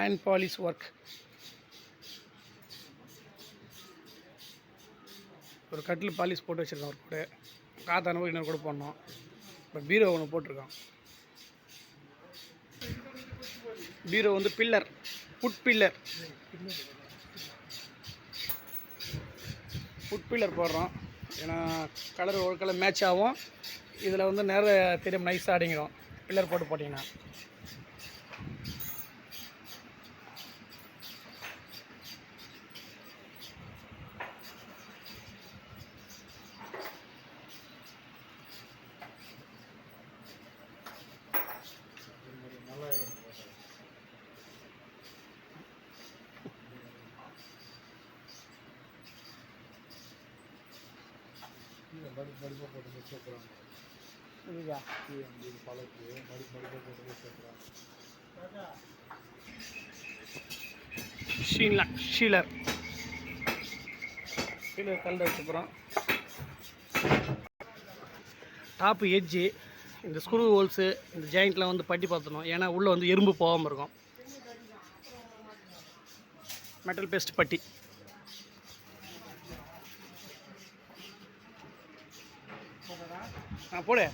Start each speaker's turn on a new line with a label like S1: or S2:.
S1: And polish work ஒரு கட்டில் polish போட்டு வச்சுருக்கோம் ஒரு கூட. காத்தான போய் இன்னொரு கூட போடணும். இப்போ பீரோ ஒன்று போட்டிருக்கோம் பீரோ வந்து filler. Foot filler. Foot filler போடுறோம் ஏன்னா கலர் ஒரு கலர் மேட்ச் ஆகும். இதில் வந்து நேராக தெரியும் நைஸாக அடிங்கிடும். பில்லர் போட்டு போட்டிங்கன்னா. இதுதா ஷீலா ஷீலர் ஷீலர் கலர் வச்சுக்கிறோம் டாப்பு எட்ஜு இந்த ஸ்க்ரூ ஹோல்ஸு இந்த ஜாயிண்ட்லாம் வந்து பட்டி பார்த்துணும் ஏன்னா உள்ளே வந்து எறும்பு போகாமல் இருக்கும். மெட்டல் பேஸ்ட் பட்டி. ஆ போடு.